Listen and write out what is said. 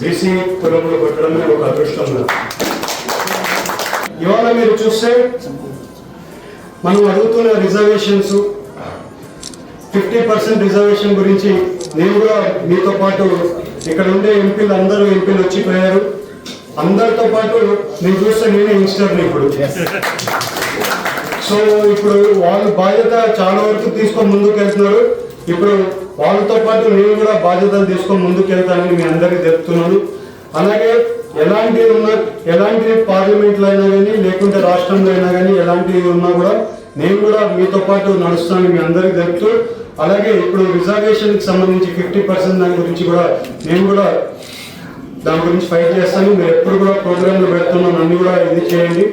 BC కులంలో పెట్టడం ఒక అదృష్టం ఇవాళ మీరు చూస్తే మనం అడుగుతున్న రిజర్వేషన్స్ ఫిఫ్టీ పర్సెంట్ రిజర్వేషన్ గురించి నేను కూడా మీతో పాటు ఇక్కడ ఉండే ఎంపీలు అందరూ ఎంపీలు వచ్చిపోయారు. అందరితో పాటు నేను చూస్తే నేనే యంగ్స్టర్ని ఇప్పుడు. సో ఇప్పుడు వాళ్ళు బాధ్యత చాలా వరకు తీసుకొని ముందుకు వెళ్తున్నారు ఇప్పుడు వాళ్ళతో పాటు నేను కూడా బాధ్యతలు తీసుకొని ముందుకెళ్తానని మీ అందరికీ చెప్తున్నాను. అలాగే ఎలాంటి ఉన్నా ఎలాంటి పార్లమెంట్లో అయినా కానీ లేకుంటే రాష్ట్రంలో అయినా కానీ ఎలాంటివి ఉన్నా కూడా నేను కూడా మీతో పాటు నడుస్తానని మీ అందరికీ చెప్తూ అలాగే ఇప్పుడు రిజర్వేషన్కి సంబంధించి ఫిఫ్టీ పర్సెంట్ దాని గురించి కూడా నేను కూడా దాని గురించి ఫైట్ చేస్తాను. మీరు ఎప్పుడు కూడా ప్రోగ్రాంలు పెడుతున్నాను అన్ని కూడా ఇది చేయండి.